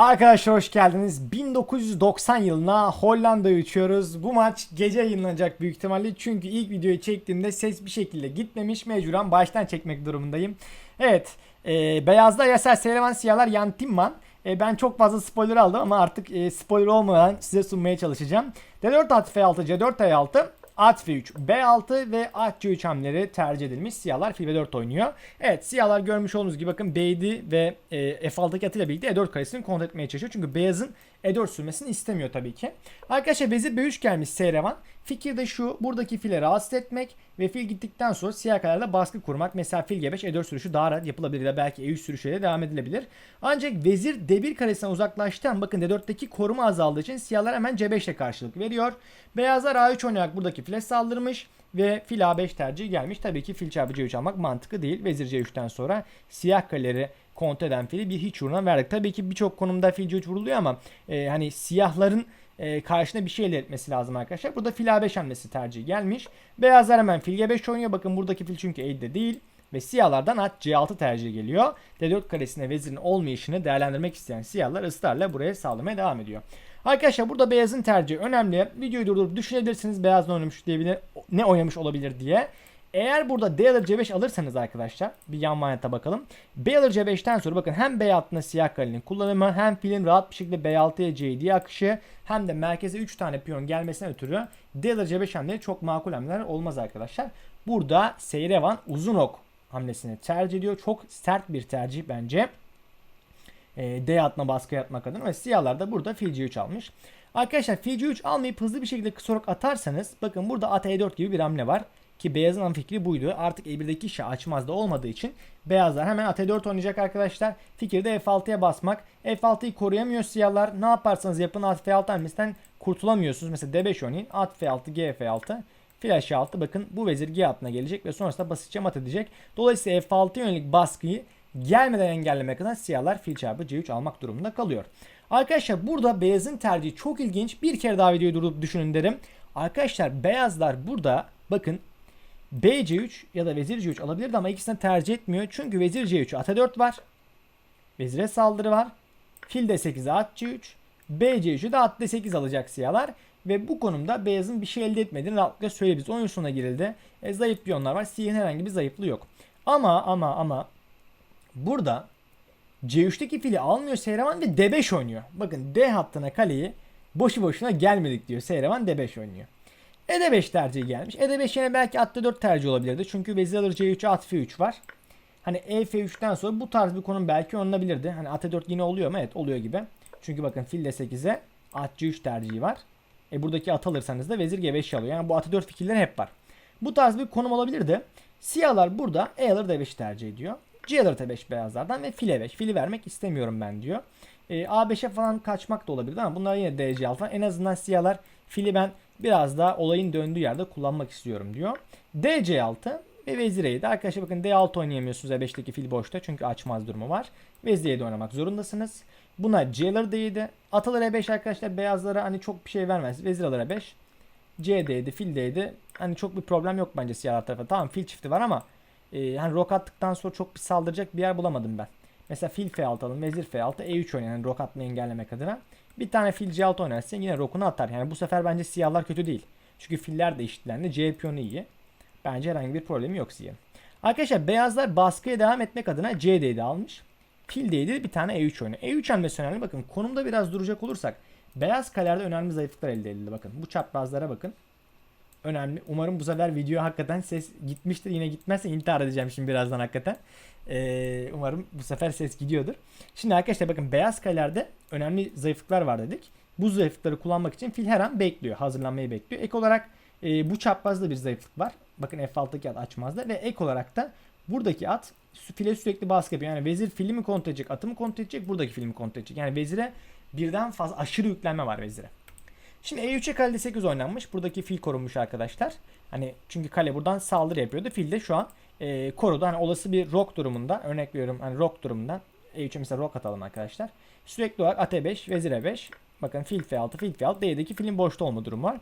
Arkadaşlar hoş geldiniz. 1990 yılına Hollanda'ya uçuyoruz. Bu maç gece yayınlanacak büyük ihtimalle. Çünkü ilk videoyu çektiğimde ses bir şekilde gitmemiş. Mecburen baştan çekmek durumundayım. Evet. E, beyazda Yasser Seyrevan Siyahlar Yan Timman. E, ben çok fazla spoiler aldım ama artık e, spoiler olmadan size sunmaya çalışacağım. D4 at F6, C4 E6, At F3, B6 ve At C3 hamleleri tercih edilmiş. Siyahlar fil V4 oynuyor. Evet siyahlar görmüş olduğunuz gibi bakın B7 ve e, F6'daki atıyla birlikte E4 karesini kontrol etmeye çalışıyor. Çünkü beyazın E4 sürmesini istemiyor tabii ki. Arkadaşlar vezir B3 gelmiş Seyrevan. Fikir de şu buradaki file rahatsız etmek ve fil gittikten sonra siyah kararla baskı kurmak. Mesela fil G5 E4 sürüşü daha rahat yapılabilir ya belki E3 sürüşüyle devam edilebilir. Ancak vezir D1 karesinden uzaklaştığı an bakın D4'teki koruma azaldığı için siyahlar hemen C5 ile karşılık veriyor. Beyazlar A3 oynayarak buradaki file saldırmış ve fil A5 tercihi gelmiş. Tabii ki fil çarpı C3 almak mantıklı değil. Vezir C3'ten sonra siyah kaleleri kontrol eden fili bir hiç uğruna verdik. Tabii ki birçok konumda fil C3 vuruluyor ama e, hani siyahların e, karşına bir şey elde etmesi lazım arkadaşlar. Burada fil A5 hamlesi tercihi gelmiş. Beyazlar hemen fil G5 oynuyor. Bakın buradaki fil çünkü elde değil. Ve siyahlardan at C6 tercihi geliyor. D4 karesine vezirin olmayışını değerlendirmek isteyen siyahlar ısrarla buraya sağlamaya devam ediyor. Arkadaşlar burada beyazın tercihi önemli. Videoyu durdurup düşünebilirsiniz beyaz ne oynamış diyebilir, ne oynamış olabilir diye. Eğer burada D alır C5 alırsanız arkadaşlar bir yan manyata bakalım. B alır C5'ten sonra bakın hem B altına siyah kalenin kullanımı hem filin rahat bir şekilde B6'ya C7'ye akışı hem de merkeze 3 tane piyon gelmesine ötürü D alır C5 hamleleri çok makul hamleler olmaz arkadaşlar. Burada Seyrevan uzun ok hamlesini tercih ediyor. Çok sert bir tercih bence. E, D atma baskı yapmak adına ve siyahlar da burada fil C3 almış. Arkadaşlar fil C3 almayıp hızlı bir şekilde kısa atarsanız bakın burada at E4 gibi bir hamle var. Ki beyazın ana fikri buydu. Artık E1'deki işi açmazda olmadığı için beyazlar hemen at E4 oynayacak arkadaşlar. Fikir de F6'ya basmak. F6'yı koruyamıyor siyahlar. Ne yaparsanız yapın at F6 hamlesinden kurtulamıyorsunuz. Mesela D5 oynayın. At F6, G F6. Fil H6 bakın bu vezir G altına gelecek ve sonrasında basitçe mat edecek. Dolayısıyla F6 yönelik baskıyı gelmeden engellemek adına siyahlar fil çarpı C3 almak durumunda kalıyor. Arkadaşlar burada beyazın tercihi çok ilginç. Bir kere daha videoyu durup düşünün derim. Arkadaşlar beyazlar burada bakın BC3 ya da vezir C3 alabilirdi ama ikisini tercih etmiyor. Çünkü vezir C3 at 4 var. Vezire saldırı var. Fil D8'e at C3. BC3'ü de at D8 alacak siyahlar. Ve bu konumda beyazın bir şey elde etmediğini rahatlıkla söyleyebiliriz. Oyun sonuna girildi. E, zayıf piyonlar var. Siyahın herhangi bir zayıflığı yok. Ama ama ama burada C3'teki fili almıyor Seyrevan ve D5 oynuyor. Bakın D hattına kaleyi boşu boşuna gelmedik diyor. Seyrevan D5 oynuyor. E5 tercihi gelmiş. E5 yine belki at D4 tercih olabilirdi. Çünkü vezir alır C3 at F3 var. Hani E F3'ten sonra bu tarz bir konum belki oynanabilirdi. Hani at E4 yine oluyor mu? Evet oluyor gibi. Çünkü bakın fil D8'e at C3 tercihi var. E buradaki at alırsanız da vezir G5 alıyor. Yani bu at 4 fikirler hep var. Bu tarz bir konum olabilirdi. Siyahlar burada E alır D5 tercih ediyor. C alır T5 beyazlardan ve file 5. Fili vermek istemiyorum ben diyor. E, A5'e falan kaçmak da olabilir ama bunlar yine DC alfa. En azından siyahlar fili ben biraz daha olayın döndüğü yerde kullanmak istiyorum diyor. DC6 ve vezir E7. Arkadaşlar bakın D6 oynayamıyorsunuz E5'teki fil boşta çünkü açmaz durumu var. Vezir E7 oynamak zorundasınız. Buna C alır D7. At alır E5 arkadaşlar beyazlara hani çok bir şey vermez. Vezir alır E5. C D7, fil D7. Hani çok bir problem yok bence siyahlar tarafı. Tamam fil çifti var ama e, hani rok attıktan sonra çok bir saldıracak bir yer bulamadım ben. Mesela fil F6 alın, vezir F6, E3 oynayın yani rok atmayı engellemek adına. Bir tane fil C6 oynarsan yine rokunu atar. Yani bu sefer bence siyahlar kötü değil. Çünkü filler de eşitlendi. C piyonu iyi. Bence herhangi bir problemi yok siyahın. Arkadaşlar beyazlar baskıya devam etmek adına C7 almış. Fil D7 bir tane E3 oynuyor. E3 hamlesi önemli. Bakın konumda biraz duracak olursak beyaz kalelerde önemli zayıflıklar elde edildi. Bakın bu çaprazlara bakın. Önemli. Umarım bu sefer video hakikaten ses gitmiştir. Yine gitmezse intihar edeceğim şimdi birazdan hakikaten. Ee, umarım bu sefer ses gidiyordur. Şimdi arkadaşlar bakın beyaz kalelerde önemli zayıflıklar var dedik. Bu zayıflıkları kullanmak için fil her an bekliyor. Hazırlanmayı bekliyor. Ek olarak e, bu çaprazda bir zayıflık var. Bakın F6'daki at açmazda ve ek olarak da buradaki at file sürekli baskı yapıyor. Yani vezir fili mi kontrol edecek, atı mı kontrol edecek, buradaki fili kontrol edecek. Yani vezire birden fazla aşırı yüklenme var vezire. Şimdi E3'e kale 8 oynanmış. Buradaki fil korunmuş arkadaşlar. Hani çünkü kale buradan saldırı yapıyordu. Fil de şu an e, korudu. Hani olası bir rock durumunda örnek veriyorum hani rock durumundan E3'e mesela rock atalım arkadaşlar. Sürekli olarak at E5, vezir E5. Bakın fil F6, fil F6. D'deki filin boşta olma durumu var.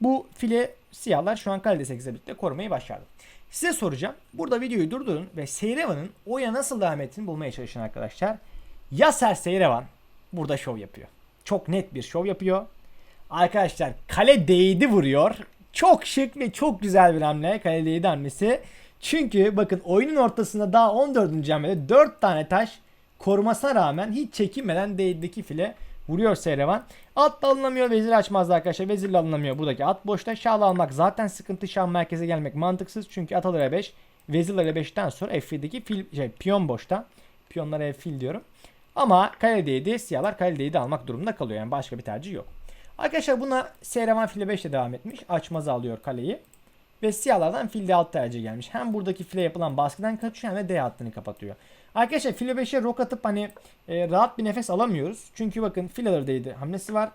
Bu file siyahlar şu an kale 8'e birlikte korumayı başardı. Size soracağım. Burada videoyu durdurun ve Seyrevan'ın oya nasıl devam ettiğini bulmaya çalışın arkadaşlar. Yaser Seyrevan burada şov yapıyor. Çok net bir şov yapıyor. Arkadaşlar kale değdi vuruyor. Çok şık ve çok güzel bir hamle kale değdi hamlesi. Çünkü bakın oyunun ortasında daha 14. hamlede 4 tane taş korumasına rağmen hiç çekinmeden değdeki file vuruyor Seyrevan. At da alınamıyor vezir açmazdı arkadaşlar. Vezirle alınamıyor buradaki at boşta. Şahla almak zaten sıkıntı. Şah merkeze gelmek mantıksız. Çünkü at alır E5. Vezir alır E5'ten sonra F1'deki fil, şey, piyon boşta. Piyonlara fil diyorum. Ama kaledeydi. Siyahlar kaledeydi almak durumunda kalıyor. Yani başka bir tercih yok. Arkadaşlar buna Seyrevan file 5 ile devam etmiş. Açmazı alıyor kaleyi. Ve siyahlardan fil D6 tercih gelmiş. Hem buradaki file yapılan baskıdan kaçıyor hem de D hattını kapatıyor. Arkadaşlar file 5'e rok atıp hani e, rahat bir nefes alamıyoruz. Çünkü bakın fil alır hamlesi var.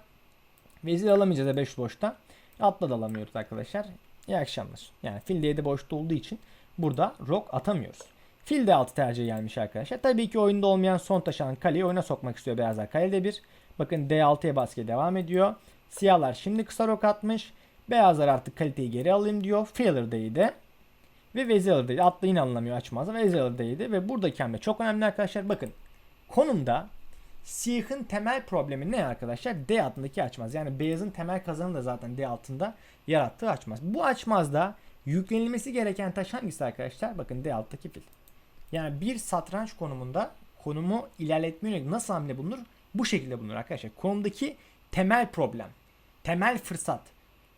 Vezir alamayacağız E5 boşta. Atla da alamıyoruz arkadaşlar. İyi akşamlar. Yani fil D7 boşta olduğu için burada rok atamıyoruz. Fil D6 tercih gelmiş arkadaşlar. Tabii ki oyunda olmayan son taşan kaleyi oyuna sokmak istiyor beyazlar. Kale D1. Bakın D6'ya baskıya devam ediyor. Siyahlar şimdi kısa rok atmış. Beyazlar artık kaliteyi geri alayım diyor. Değdi. Ve vezir alır değdi. Atla yine alınamıyor açmaz. Vezir alır değdi. Ve buradaki hamle çok önemli arkadaşlar. Bakın konumda Siyah'ın temel problemi ne arkadaşlar? D altındaki açmaz. Yani beyazın temel kazanı da zaten D altında yarattığı açmaz. Bu açmazda yüklenilmesi gereken taş hangisi arkadaşlar? Bakın D alttaki fil. Yani bir satranç konumunda konumu ilerletme yönelik nasıl hamle bulunur? Bu şekilde bulunur arkadaşlar. Konumdaki temel problem, temel fırsat.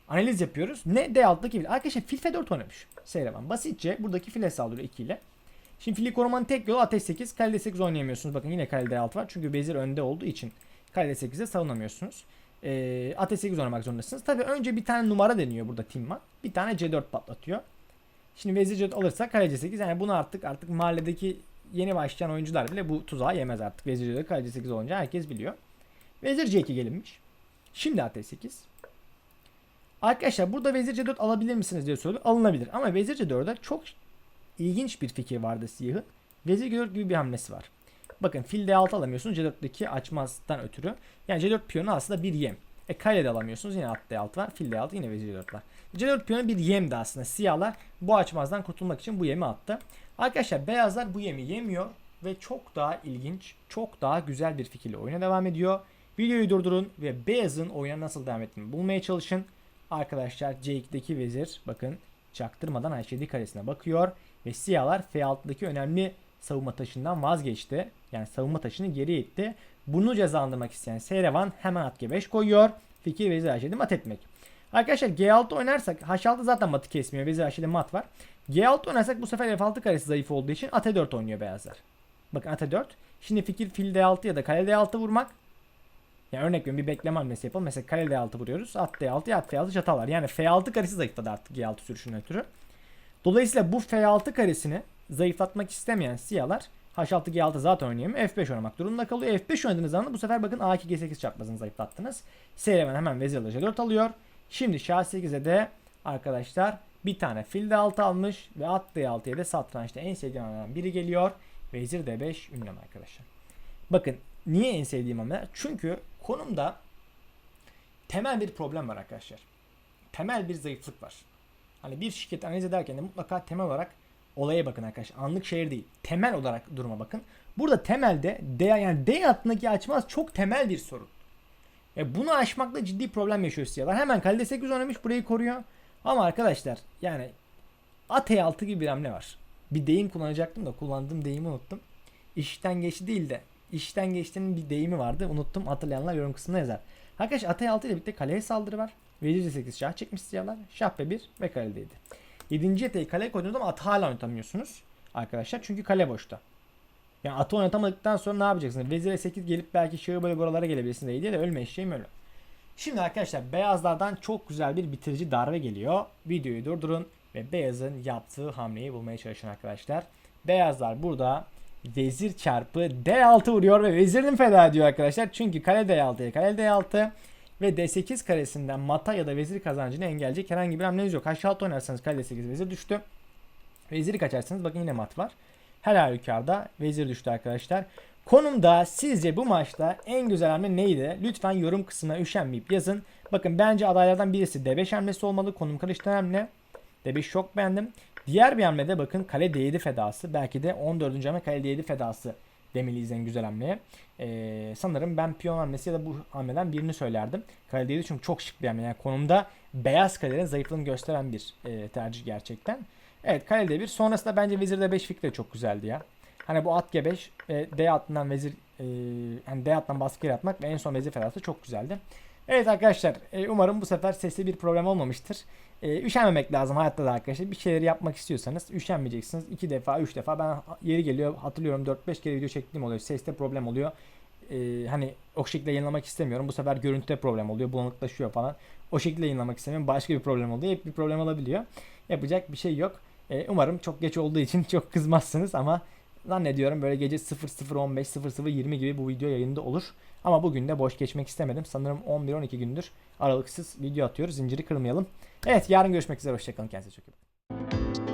Analiz yapıyoruz. Ne? D alttaki fil. Arkadaşlar fil F4 oynamış. Seyrevan. Basitçe buradaki file saldırıyor 2 ile. Şimdi fili korumanın tek yolu ateş 8. Kale 8 oynayamıyorsunuz. Bakın yine kale D6 var. Çünkü vezir önde olduğu için kale 8'de savunamıyorsunuz. Ee, ateş 8 oynamak zorundasınız. Tabi önce bir tane numara deniyor burada Timman. Bir tane C4 patlatıyor. Şimdi vezir C4 alırsa kale C8 yani bunu artık artık mahalledeki yeni başlayan oyuncular bile bu tuzağı yemez artık. Vezir C4 kale C8 olunca herkes biliyor. Vezir C2 gelinmiş. Şimdi ateş 8. Arkadaşlar burada vezir C4 alabilir misiniz diye soruyor. Alınabilir ama vezir C4'e çok ilginç bir fikir vardı siyahın. Vezir C4 gibi bir hamlesi var. Bakın fil D6 alamıyorsunuz C4'teki açmazdan ötürü. Yani C4 piyonu aslında bir yem. E kale de alamıyorsunuz yine at D6 var. Fil D6 yine vezir C4 var. C4 piyonu bir yemdi aslında. Siyahlar bu açmazdan kurtulmak için bu yemi attı. Arkadaşlar beyazlar bu yemi yemiyor ve çok daha ilginç, çok daha güzel bir fikirle oyuna devam ediyor. Videoyu durdurun ve beyazın oyuna nasıl devam ettiğini bulmaya çalışın. Arkadaşlar C2'deki vezir bakın çaktırmadan H7 karesine bakıyor ve siyahlar F6'daki önemli savunma taşından vazgeçti. Yani savunma taşını geri itti. Bunu cezalandırmak isteyen Seyrevan hemen at G5 koyuyor. Fikir vezir H7 mat etmek. Arkadaşlar G6 oynarsak H6 zaten matı kesmiyor. Vezir H7 mat var. G6 oynarsak bu sefer F6 karesi zayıf olduğu için at E4 oynuyor beyazlar. Bakın at E4. Şimdi fikir fil D6 ya da kale D6 vurmak. Yani örnek veriyorum bir bekleme hamlesi yapalım. Mesela kale D6 vuruyoruz. At D6 ya at F6 çatal. Yani F6 karesi zayıfladı artık G6 sürüşünün ötürü. Dolayısıyla bu F6 karesini zayıflatmak istemeyen siyahlar H6 G6 zaten oynayamıyor. F5 oynamak durumunda kalıyor. F5 oynadığınız zaman bu sefer bakın A2 G8 çarpmasını zayıflattınız. Seyremen hemen vezir alır C4 alıyor. Şimdi Şah 8'e de arkadaşlar bir tane fil D6 almış ve at D6'ya da satrançta en sevdiğim hamlelerden biri geliyor. Vezir D5 ünlem arkadaşlar. Bakın niye en sevdiğim hamle? Çünkü konumda temel bir problem var arkadaşlar. Temel bir zayıflık var. Hani bir şirket analiz ederken de mutlaka temel olarak olaya bakın arkadaşlar. Anlık şehir değil. Temel olarak duruma bakın. Burada temelde D yani D hattındaki açmaz çok temel bir sorun. E bunu aşmakla ciddi problem yaşıyor siyahlar. Hemen kalede 8 oynamış burayı koruyor. Ama arkadaşlar yani at E6 gibi bir hamle var. Bir deyim kullanacaktım da kullandığım deyimi unuttum. İşten geçti değil de işten geçtiğinin bir deyimi vardı. Unuttum. Hatırlayanlar yorum kısmına yazar. Arkadaşlar at E6 ile birlikte kaleye saldırı var. Vezir C8 şah çekmiş siyahlar. Şah B1 ve kaledeydi. 7. eteği kaleye koydunuz ama atı hala oynatamıyorsunuz. Arkadaşlar çünkü kale boşta. Yani atı oynatamadıktan sonra ne yapacaksınız? Vezir E8 gelip belki şahı böyle buralara gelebilirsiniz diye de ölme eşeğim ölü. Şimdi arkadaşlar beyazlardan çok güzel bir bitirici darbe geliyor. Videoyu durdurun ve beyazın yaptığı hamleyi bulmaya çalışın arkadaşlar. Beyazlar burada vezir çarpı D6 vuruyor ve vezirini feda ediyor arkadaşlar. Çünkü kale D6'ya kale D6 ve D8 karesinden mata ya da vezir kazancını engelleyecek herhangi bir hamleniz yok. H6 oynarsanız kale D8 vezir düştü. Veziri kaçarsanız bakın yine mat var. Her halükarda vezir düştü arkadaşlar. Konumda sizce bu maçta en güzel hamle neydi? Lütfen yorum kısmına üşenmeyip yazın. Bakın bence adaylardan birisi D5 hamlesi olmalı. Konum karıştıran hamle. D5 çok beğendim. Diğer bir hamlede bakın kale D7 fedası. Belki de 14. hamle kale D7 fedası demeliyiz en güzel hamleye. Ee, sanırım ben piyon hamlesi ya da bu hamleden birini söylerdim. Kaledeydi çünkü çok şık bir hamle. Yani konumda beyaz kalelerin zayıflığını gösteren bir e, tercih gerçekten. Evet kalede bir. Sonrasında bence vezirde 5 fikri de çok güzeldi ya. Hani bu at G5 e, D hattından vezir e, hani D hattından baskı yaratmak ve en son vezir fedası çok güzeldi. Evet arkadaşlar e, umarım bu sefer sesli bir problem olmamıştır. E, üşenmemek lazım hayatta da arkadaşlar. Bir şeyleri yapmak istiyorsanız üşenmeyeceksiniz. 2 defa 3 defa ben yeri geliyor hatırlıyorum 4-5 kere video çektiğim oluyor. Seste problem oluyor. E, hani o şekilde yayınlamak istemiyorum. Bu sefer görüntüde problem oluyor. Bulanıklaşıyor falan. O şekilde yayınlamak istemiyorum. Başka bir problem oluyor. Hep bir problem olabiliyor. Yapacak bir şey yok. Umarım çok geç olduğu için çok kızmazsınız ama zannediyorum böyle gece 00.15 00.20 gibi bu video yayında olur. Ama bugün de boş geçmek istemedim. Sanırım 11-12 gündür aralıksız video atıyoruz. Zinciri kırmayalım. Evet yarın görüşmek üzere. Hoşçakalın. Kendinize çok iyi bakın.